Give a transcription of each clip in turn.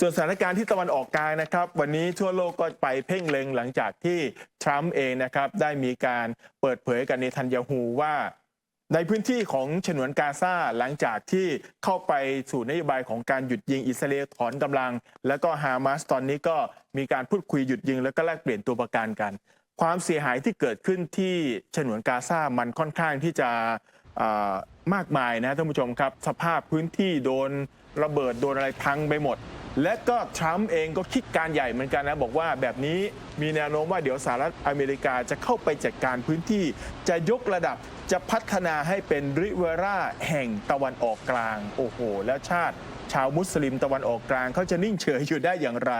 ส่วนสถานการณ์ที่ตะวันออกกลางนะครับ วันนี้ทั่วโลกก็ไปเพ่งเล็งหลังจากที่ทรัมป์เองนะครับได้มีการเปิดเผยกับเนทันยาฮูว่า ในพื้นที่ของฉนวนกาซาหลังจากที่เข้าไปสู่นโยบายของการหยุดยิงอิสราเอลถอนกำลัง แล้วก็ฮามาสตอนนี้ก็มีการพูดคุยหยุดยิง แล้วก็แลกเปลี่ยนตัวประกันกัน ความเสียหายที่เกิดขึ้นที่ฉนวนกาซามันค่อนข้างที่จะมากมายนะท่านผู้ชมครับ สภาพพื้นที่โดนระเบิดโดนอะไรพังไปหมด และก็ทรัมป์เองก็คิดการใหญ่เหมือนกันนะ บอกว่าแบบนี้มีแนวโน้มว่าเดี๋ยวสหรัฐอเมริกาจะเข้าไปจัดการพื้นที่ จะยกระดับจะพัฒนาให้เป็นริเวราแห่งตะวันออกกลาง โอ้โห แล้วชาติ ชาวมุสลิมตะวันออกกลางเขาจะนิ่งเฉยอยู่ได้อย่างไร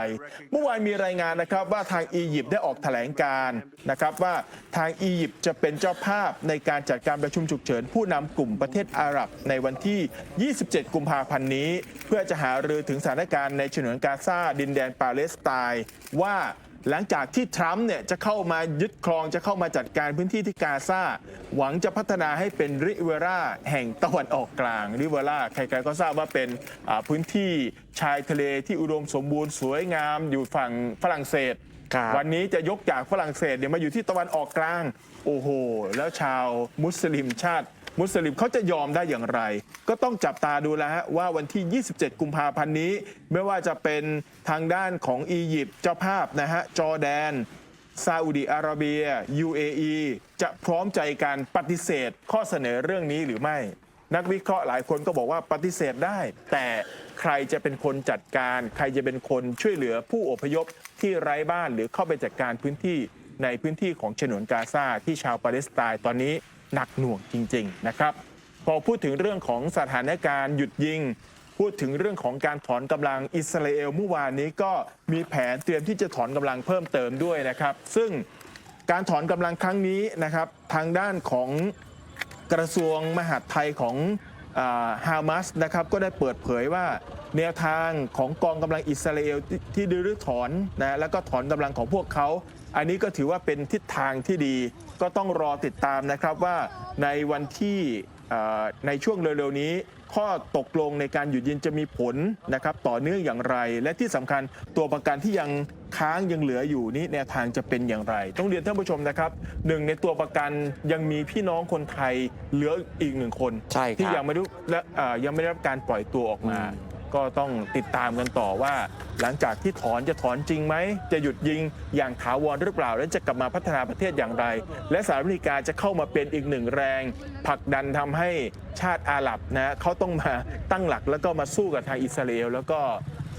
เมื่อวานมีรายงานนะครับว่าทางอียิปต์ได้ออกแถลงการนะครับว่าทางอียิปต์จะเป็นเจ้าภาพในการจัดการประชุมฉุกเฉิน ผู้นำกลุ่มประเทศอาหรับในวันที่ 27 กุมภาพันธ์นี้ เพื่อจะหารือถึงสถานการณ์ในฉนวนกาซาดินแดนปาเลสไตน์ว่า หลังจากที่ทรัมป์เนี่ยจะเข้ามายึดครองจะเข้ามาจัดการพื้นที่ที่กาซาหวังจะพัฒนาให้เป็นริเวราแห่งตะวันออกกลางริเวราใครๆก็ทราบว่าเป็นอ่าพื้นที่ชายทะเลที่อุดมสมบูรณ์สวยงามอยู่ฝั่งฝรั่งเศสครับวันนี้จะยกจากฝรั่งเศสเนี่ยมาอยู่ที่ตะวันออกกลาง โอ้โห แล้วชาวมุสลิมชาติ มุสลิมเขาจะยอมได้อย่างไร ก็ต้องจับตาดูแล้วฮะว่าวันที่ 27 กุมภาพันธ์นี้ ไม่ว่าจะเป็นทางด้านของอียิปต์เจ้าภาพนะฮะจอร์แดนซาอุดีอาระเบีย UAE จะพร้อมใจการปฏิเสธข้อเสนอเรื่องนี้หรือไม่ นักวิเคราะห์หลายคนก็บอกว่าปฏิเสธได้ แต่ใครจะเป็นคนจัดการ ใครจะเป็นคนช่วยเหลือผู้อพยพที่ไร้บ้านหรือเข้าไปจัดการพื้นที่ในพื้นที่ของฉนวนกาซาที่ชาวปาเลสไตน์ตอนนี้ หนักหน่วงจริง ๆ นะครับ พอพูดถึงเรื่องของสถานการณ์หยุดยิง พูดถึงเรื่องของการถอนกำลังอิสราเอลเมื่อวานนี้ก็มีแผนเตรียมที่จะถอนกำลังเพิ่มเติมด้วยนะครับ ซึ่งการถอนกำลังครั้งนี้นะครับ ทางด้านของกระทรวงมหาดไทยของฮามาสนะครับก็ได้เปิดเผยว่า แนวทางของกองกำลังอิสราเอลที่ที่ดื้อถอนนะแล้วก็ถอนกำลังของพวกเขา อันนี้ก็ถือว่าเป็นทิศทางที่ดี ก็ต้องรอติดตามนะครับว่าในวันที่เอ่อในช่วงเร็วๆนี้ ข้อตกลงในการหยุดยิงจะมีผลนะครับต่อเนื่องอย่างไร และที่สำคัญตัวประกันที่ยังค้างยังเหลืออยู่นี้แนวทางจะเป็นอย่างไร ต้องเรียนท่านผู้ชมนะครับหนึ่งในตัวประกันยังมีพี่น้องคนไทยเหลืออีกหนึ่งคนใช่ครับที่ยังไม่ได้และเอ่อยังไม่ได้รับการปล่อยตัวออกมา ก็ต้องติดตามกันต่อว่า หลังจากที่ถอนจะถอนจริงไหม จะหยุดยิงอย่างถาวรหรือเปล่า และจะกลับมาพัฒนาประเทศอย่างไร และสหรัฐอเมริกาจะเข้ามาเป็นอีกหนึ่งแรงผลักดันทำให้ชาติอาหรับนะเขาต้องมาตั้งหลักแล้วก็มาสู้กับทางอิสราเอลแล้วก็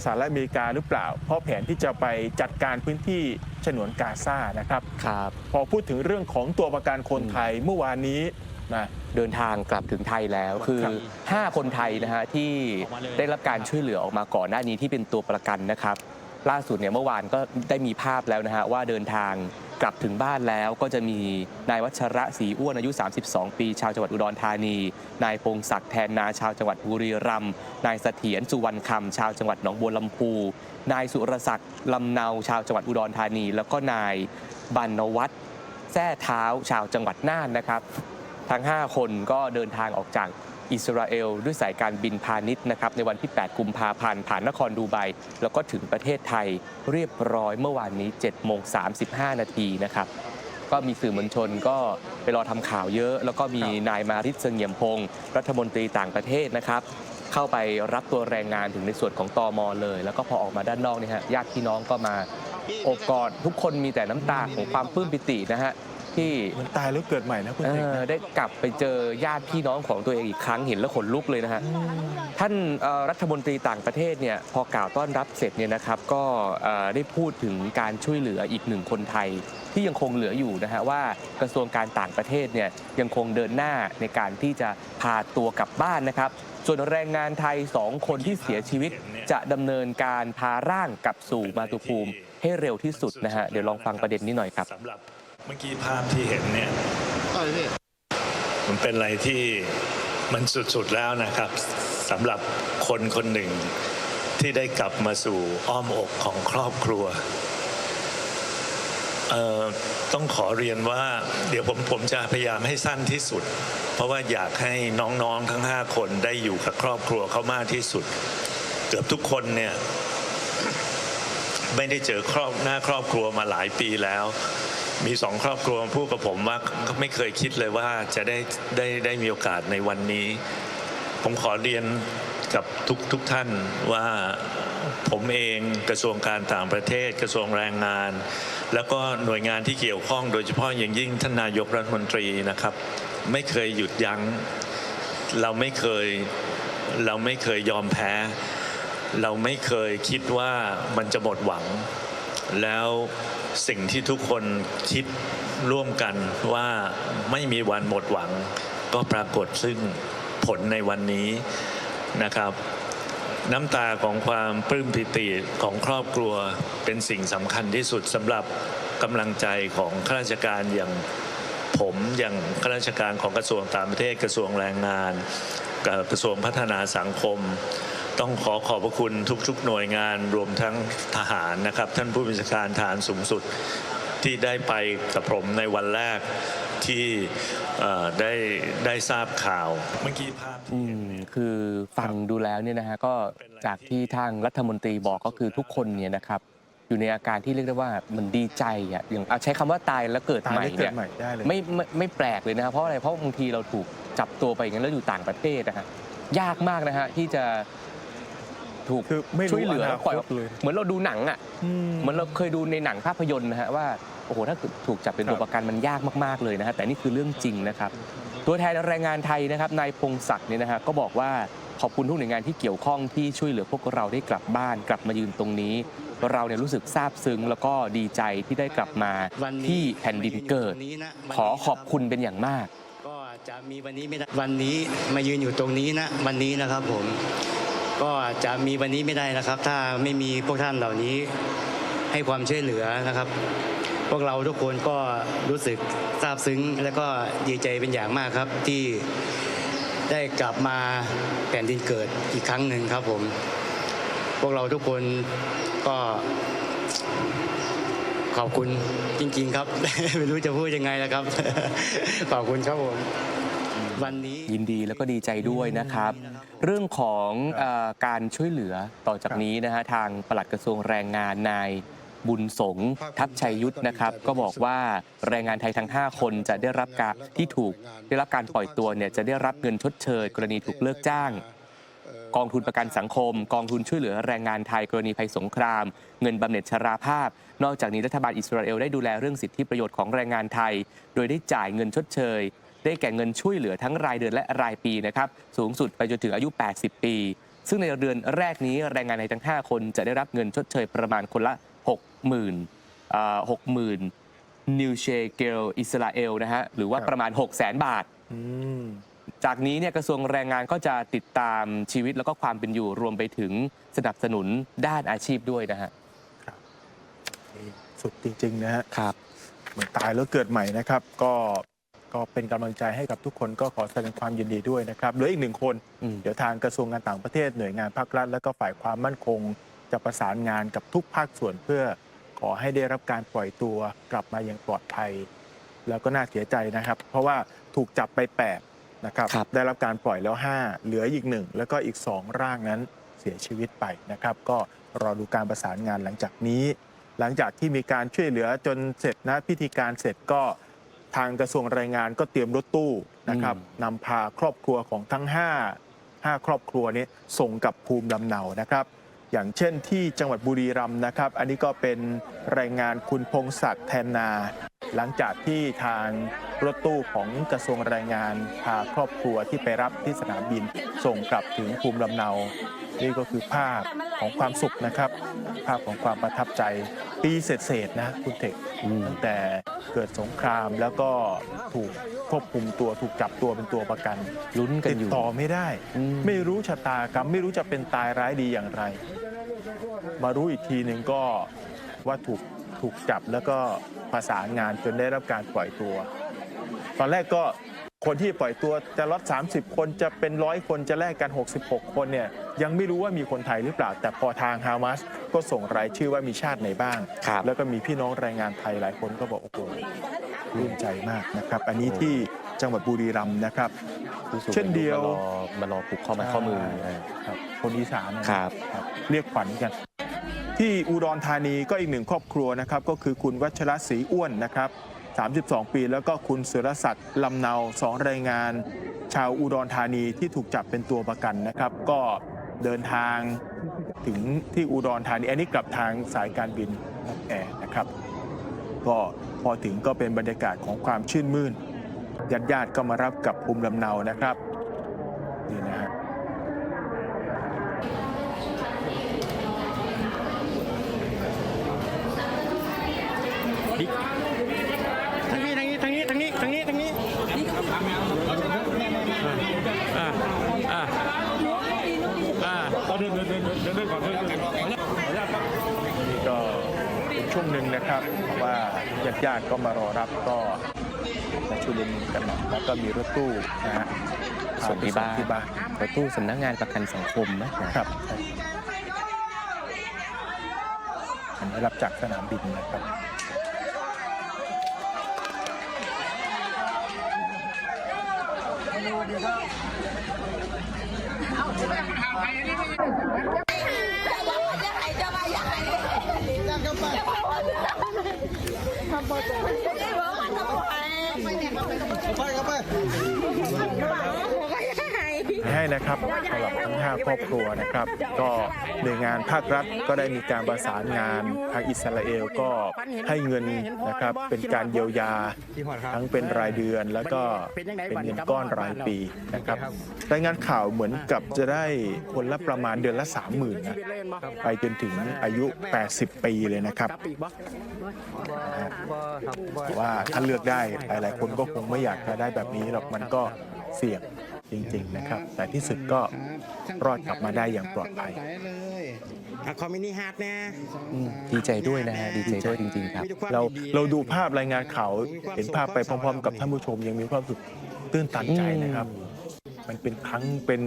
สหรัฐอเมริกาหรือเปล่า เพราะแผนที่จะไปจัดการพื้นที่ฉนวนกาซานะครับครับ พอพูดถึงเรื่องของตัวประกันคนไทยเมื่อวานนี้ นะเดินทางกลับถึงไทยแล้วคือครับ5คนไทยนะฮะที่ได้รับการช่วยเหลือออกมาก่อนหน้านี้ที่เป็นตัวประกันนะครับ ล่าสุดเนี่ยเมื่อวานก็ได้มีภาพแล้วนะฮะว่าเดินทางกลับถึงบ้านแล้วก็จะมีนายวัชระศรีอ้วนอายุ 32 ปี ชาวจังหวัดอุดรธานี นายพงศักดิ์แทนนาชาวจังหวัดบุรีรัมย์นายเสถียรสุวรรณคำชาวจังหวัดหนองบัวลำพูนายสุรศักดิ์ลำเนาชาวจังหวัดอุดรธานี แล้วก็นายบรรณวัฒน์แท้เท้าชาวจังหวัดน่านนะครับ ทั้ง 5 คนก็เดินทางออกจากอิสราเอลด้วยสายการบินพาณิชย์นะครับในวันที่ 8 กุมภาพันธ์ผ่านนครดูไบแล้วก็ถึงประเทศไทยเรียบร้อยเมื่อวานนี้7โมง35 นาทีนะครับก็มีสื่อมวลชนก็ไปรอทำข่าวเยอะ แล้วก็มีนายมาริศเสงี่ยมพงศ์รัฐมนตรีต่างประเทศนะครับเข้าไปรับตัวแรงงานถึงในส่วนของตอมอเลย แล้วก็พอออกมาด้านนอกเนี่ยฮะญาติพี่น้องก็มาโอบกอดทุกคนมีแต่น้ำตาของความปลื้มปิตินะฮะ ที่เหมือนตายแล้วเกิดใหม่นะคุณเอเอกอนะได้กลับไปเจอญาติพี่น้องของตัวเองอีกครั้งเห็นแล้วขนลุกเลยนะฮะท่านเอ่อรัฐมนตรีต่างประเทศเนี่ยพอกล่าวต้อนรับเสร็จเนี่ยนะครับก็เอ่อได้พูดถึงการช่วยเหลืออีกหนึ่งคนไทย ที่ยังคงเหลืออยู่นะฮะว่ากระทรวงการต่างประเทศเนี่ยยังคงเดินหน้าในการที่จะพาตัวกลับบ้านนะครับ ส่วนแรงงานไทยสองคนที่เสียชีวิต จะดำเนินการพาร่างกลับสู่มาตุภูมิ ให้เร็วที่สุดนะฮะเดี๋ยวลองฟังประเด็นนี้หน่อยครับ สำหรับ เมื่อกี้ภาพที่เห็นเนี่ยอะไรพี่มันเป็นอะไรที่มันสุดๆแล้วนะครับสำหรับคนคนหนึ่ง ที่ได้กลับมาสู่อ้อมอกของครอบครัวเอ่อต้องขอเรียนว่า เดี๋ยวผมผมจะพยายามให้สั้นที่สุด เพราะว่าอยากให้น้องๆทั้ง 5 คนได้อยู่กับครอบครัวเขามากที่สุด เกือบทุกคนเนี่ย ไม่ได้เจอครอบหน้าครอบครัวมาหลายปีแล้ว มีสองครอบครัวพูดกับผมว่าก็ไม่เคยคิดเลยว่าจะได้ได้ได้มีโอกาสในวันนี้ ผมขอเรียนกับทุกทุกท่านว่าผมเองกระทรวงการต่างประเทศ กระทรวงแรงงาน แล้วก็หน่วยงานที่เกี่ยวข้องโดยเฉพาะอย่างยิ่งท่านนายกรัฐมนตรีนะครับ ไม่เคยหยุดยัง้ง เราไม่เคยเราไม่เคยยอมแพ้ เราไม่เคยคิดว่ามันจะหมดหวัง แล้วสิ่งที่ทุกคนคิดร่วมกันว่าไม่มีวันหมดหวัง ก็ปรากฏซึ่งผลในวันนี้นะครับน้ำตาของความปลื้มปิติของครอบครัวเป็นสิ่งสำคัญที่สุดสำหรับกำลังใจของข้าราชการอย่างผมอย่างข้าราชการของกระทรวงต่างประเทศกระทรวงแรงงานกับกระทรวงพัฒนาสังคม ต้องขอขอบพระคุณทุกๆ หน่วยงานรวมทั้งทหารนะครับ ท่านผู้บัญชาการทหารสูงสุดที่ได้ไปกับผมในวันแรกที่เอ่อได้ได้ทราบข่าวเมื่อกี้ภาพที่อืเห็นมคือฟังดูแล้วเนี่ยนะฮะก็จากที่ทางรัฐมนตรีบอกก็คือทุกคนเนี่ยนะครับอยู่ในอาการที่เรียกได้ว่ามันดีใจอะอย่างอะใช้คำว่าตายแล้วเกิดตายใหม่ได้เกิเนี่ดยใหม่ได้เลยไม่ไม่ไม่แปลกเลยนะครับเพราะอะไรเพราะบางทีเราถูกจับตัวไปอย่างนั้นแล้วอยู่ต่างประเทศนะฮะยากมากนะฮะที่จะ ถูกคือไม่รู้ช่วยเหลืออนาแล้วปล่อยคตเลย เหมือนเราดูหนังอะเหมือนเราเคยดูในหนังภาพยนตร์นะฮะว่าโอ้โหถ้าถูกจับเป็นตัวประกันมันยากมากๆเลยนะฮะแต่นี่คือเรื่องจริงนะครับ ตัวแทนแรงงานไทยนะครับนายพงศักดิ์เนี่ยนะฮะก็บอกว่าขอบคุณทุกหน่วยงานที่เกี่ยวข้องที่ช่วยเหลือพวกเราได้กลับบ้าน กลับมายืนตรงนี้ เราเนี่ยรู้สึกซาบซึ้งแล้วก็ดีใจที่ได้กลับมาวันนี้ที่แผ่นดินเกิดมายืนอยู่ตรงนี้นะวันนี้ขอขอบคุณเป็นอย่างมาก ก็จะมีวันนี้ไม่ได้วันนี้มายืนอยู่ตรงนี้นะวันนี้นะครับผม ก็จะมีวันนี้ไม่ได้นะครับ ถ้าไม่มีพวกท่านเหล่านี้ให้ความช่วยเหลือนะครับ พวกเราทุกคนก็รู้สึกซาบซึ้ง และก็ดีใจเป็นอย่างมากครับที่ได้กลับมาแผ่นดินเกิดอีกครั้งหนึ่งครับผม พวกเราทุกคนก็ขอบคุณจริง ๆ ครับ ไม่รู้จะพูดยังไงแล้วครับ ขอบคุณครับผม วันนี้ยินดีแล้วก็ดีใจด้วยนะครับ เรื่องของเออการช่วยเหลือต่อจากนี้นะฮะทางปลัดกระทรวงแรงงานนายบุญสงฆ์ทัพชัยยุทธนะครับ ก็บอกว่าแรงงานไทยทั้ง 5 คนจะได้รับการที่ถูกได้รับการปล่อยตัวเนี่ยจะได้รับเงินชดเชย กรณีถูกเลิกจ้าง กองทุนประกันสังคม กองทุนช่วยเหลือแรงงานไทยกรณีภัยสงคราม เงินบำเหน็จชราภาพ นอกจากนี้รัฐบาลอิสราเอลได้ดูแลเรื่องสิทธิประโยชน์ของแรงงานไทย โดยได้จ่ายเงินชดเชย ได้แก่เงินช่วยเหลือทั้งรายเดือนและรายปีนะครับสูงสุดไปจนถึงอายุ 80 ปี ซึ่งในเดือนแรกนี้แรงงานไทยทั้ง 5 คนจะได้รับเงินชดเชยประมาณคนละ 60,000อ่า60,000นิวเชเกลอิสราเอลนะฮะหรือว่าครับประมาณ 600,000 บาท อืม จากนี้เนี่ยกระทรวงแรงงานก็จะติดตามชีวิตแล้วก็ความเป็นอยู่รวมไปถึงสนับสนุนด้านอาชีพด้วยนะฮะนี่สุดจริง ๆ นะฮะ ครับ เหมือนตายแล้วเกิดใหม่นะครับ ก็ ก็เป็นกำลังใจให้กับทุกคนก็ขอแสดงความยินดีด้วยนะครับเหลืออีกหนึ่งคน อืม เดี๋ยวทางกระทรวงการต่างประเทศหน่วยงานภาครัฐ และก็ฝ่ายความมั่นคง จะประสานงานกับทุกภาคส่วนเพื่อขอให้ได้รับการปล่อยตัวกลับมาอย่างปลอดภัย แล้วก็น่าเสียใจนะครับ เพราะว่าถูกจับไป8นะครับครับ ได้รับการปล่อยแล้ว5เหลืออีกหนึ่งแล้วก็อีก2ร่างนั้นเสียชีวิตไปนะครับ ก็รอดูการประสานงานหลังจากนี้ หลังจากที่มีการช่วยเหลือจนเสร็จนะพิธีการเสร็จก็ ทางกระทรวงแรงงานก็เตรียมรถตู้นะครับอืมนำพาครอบครัวของทั้ง 5 5 ครอบครัวนี้ส่งกลับภูมิลำเนานะครับ อย่างเช่นที่จังหวัดบุรีรัมย์นะครับ อันนี้ก็เป็นรายงานคุณพงศักดิ์แทนนา หลังจากที่ทางรถตู้ของกระทรวงแรงงานพาครอบครัวที่ไปรับที่สนามบินส่งกลับถึงภูมิลำเนา นี่ก็คือภาพ ของความสุขนะครับ ภาพของความประทับใจปีเศษๆนะคุณเทคอืมตั้งแต่เกิดสงครามแล้วก็ถูกควบคุมตัวถูกจับตัวเป็นตัวประกันลุ้นกันติดอยู่ต่อไม่ได้อืมไม่รู้ชะตากรรม ไม่รู้จะเป็นตายร้ายดีอย่างไร มารู้อีกทีหนึ่งก็ว่าถูกถูกจับแล้วก็ประสานงานจนได้รับการปล่อยตัว ตอนแรกก็ คนที่ปล่อยตัวจะลด 30 คนจะเป็นร้อยคนจะแลกกัน 66 คนเนี่ยยังไม่รู้ว่ามีคนไทยหรือเปล่า แต่พอทางฮามาสก็ส่งรายชื่อว่ามีชาติไหนบ้าง ครับแล้วก็มีพี่น้องแรงงานไทยหลายคนก็บอกโอ้โหรื่นใจมากนะครับ อันนี้ที่จังหวัดบุรีรัมย์นะครับเช่นเดียว มารอมารอผูกข้อไม้ข้อมืออ่าครับคนอีสานนะครับ ครับเรียกขวัญกัน ที่อุดรธานีก็อีกหนึ่งครอบครัวนะครับ ก็คือคุณวัชรศรีอ้วนนะครับ 32 ปี แล้วก็คุณสุรศักดิ์ลำเนาสองรายงาน ชาวอุดรธานีที่ถูกจับเป็นตัวประกันนะครับ ก็เดินทางถึงที่อุดรธานี อันนี้กลับทางสายการบินแอร์นะครับ ก็พอถึงก็เป็นบรรยากาศของความชื่นมื่นญาติญาติก็มารับกับภูมิลำเนานะครับนี่นะฮะ ทางนี้ทางนี้ทางนี้ทางนี้ทางนี้ทางนี้ อ่าอ่าอ่าเดินเดินเดินเดินเดินก่อนเดินเดินนี่ก็เป็นช่วงหนึ่งนะครับว่าญาติญาติๆก็มารอรับก็มาชุลมุนกันหน่อยแล้วก็มีรถตู้นะฮะส่วนที่บ้านที่บ้านประตูสำนักงานประกันสังคมนะครับอันนี้รับจากสนามบินนะครับ จะบอกว่าจะให้จะมาอยากให้จะก็ ไปจะบอกว่าจะให้ทำบทไปได้บอกว่าจะบอกให้ไป นี่ยไปไปไปไปให้นะครับสำหรับทั้ง 5 ครอบครัวนะครับ ก็หน่วยงานภาครัฐก็ได้มีการประสานงานทางอิสราเอลก็ให้เงินนะครับเป็นการเยียวยาทั้งเป็นรายเดือน แล้วก็เป็นเงินก้อนรายปีนะครับรายงานข่าวเหมือนกับจะได้คนละประมาณเดือนละ 30,000นะไปจนถึงอายุ 80 ปีเลยนะครับแต่ว่าถ้าเลือกได้หลายๆคนก็คงไม่อยากจะได้แบบนี้หรอกมันก็เสี่ยง จริงๆนะครับ แต่ที่สุดก็รอดกลับมาได้อย่างปลอดภัยอะคอมมินิฮาร์ดนะดีใจด้วยนะฮะดีใจด้วยจริงๆครับ เราเราดูภาพรายงานข่าวเห็นภาพไปพร้อมๆ กับท่านผู้ชมยังมีความรู้สึกตื้นตันใจนะครับ มันเป็นครั้งเป็น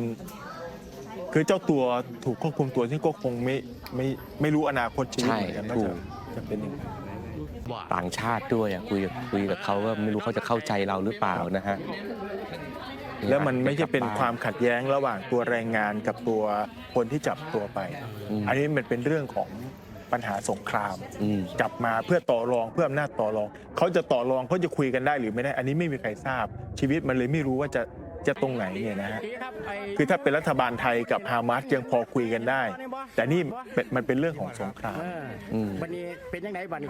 คือเจ้าตัวถูกควบคุมตัวที่ก็คงไม่ไม่ไม่รู้อนาคตชีวิตใช่เหมือนกันว่าถูจะกจะเป็นยังไงต่างชาติด้วยอะคุยกับคุยกับเขาว่าไม่รู้เขาจะเข้าใจเราหรือเปล่านะฮะ แล้วมันไม่ใช่เป็นความขัดแย้งระหว่างตัวแรงงานกับตัวคนที่จับตัวไปอืมอันนี้มันเป็นเรื่องของปัญหาสงครามอืมจับมาเพื่อต่อรองเพื่ออำนาจต่อรองเขาจะต่อรองเขาจะคุยกันได้หรือไม่ได้ อันนี้ไม่มีใครทราบ ชีวิตมันเลยไม่รู้ว่าจะจะตรงไหนเนี่ยนะฮะคือถ้าเป็นรัฐบาลไทยกับฮามาสยังพอคุยกันได้ แต่นี่เป็นมันเป็นเรื่องของสงครามอืมวันนี้เป็นยังไงบัดนี้